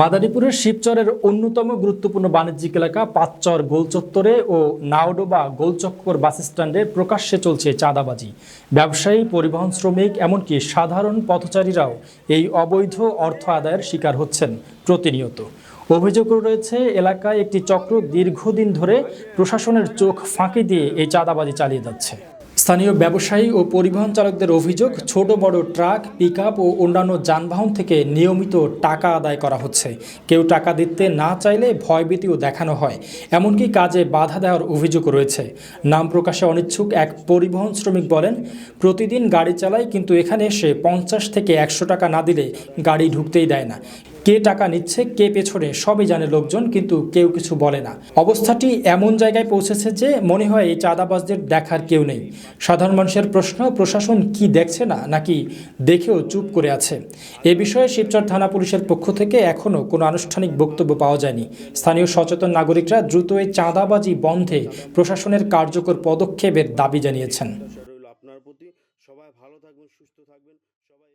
মাদারীপুরের শিবচরের অন্যতম গুরুত্বপূর্ণ বাণিজ্যিক এলাকা পাঁচচর গোলচত্বরে ও নাওডোবা গোলচক্কর বাস স্ট্যান্ডে প্রকাশ্যে চলছে চাঁদাবাজি। ব্যবসায়ী, পরিবহন শ্রমিক, এমনকি সাধারণ পথচারীরাও এই অবৈধ অর্থ আদায়ের শিকার হচ্ছেন প্রতিনিয়ত। অভিযোগ রয়েছে, এলাকায় একটি চক্র দীর্ঘদিন ধরে প্রশাসনের চোখ ফাঁকি দিয়ে এই চাঁদাবাজি চালিয়ে যাচ্ছে। স্থানীয় ব্যবসায়ী ও পরিবহন চালকদের অভিযোগ, ছোট, বড় ট্রাক পিক ও অন্যান্য যানবাহন থেকে নিয়মিত টাকা আদায় করা হচ্ছে। কেউ টাকা দিতে না চাইলে ভয়ভীতিও দেখানো হয়। এমনকি কাজে বাধা দেওয়ার অভিযোগ রয়েছে। নাম প্রকাশে অনিচ্ছুক এক পরিবহন শ্রমিক বলেন, প্রতিদিন গাড়ি চালায় কিন্তু এখানে এসে পঞ্চাশ থেকে একশো টাকা না দিলে গাড়ি ঢুকতেই দেয় না। কে টাকা নিচ্ছে, কে পেছনে, সবই জানে লোকজন, কিন্তু কেউ কিছু বলে না। অবস্থাটি এমন জায়গায় পৌঁছেছে যে মনে হয় এই চাঁদাবাজদের দেখার কেউ নেই। সাধারণ মানুষের প্রশ্ন, প্রশাসন কি দেখছে না, নাকি দেখেও চুপ করে আছে? এ বিষয়ে শিবচর থানা পুলিশের পক্ষ থেকে এখনও কোনো আনুষ্ঠানিক বক্তব্য পাওয়া যায়নি। স্থানীয় সচেতন নাগরিকরা দ্রুত এই চাঁদাবাজি বন্ধে প্রশাসনের কার্যকর পদক্ষেপের দাবি জানিয়েছেন। আপনার প্রতি। সবাই ভালো থাকবেন, সুস্থ থাকবেন। সবাই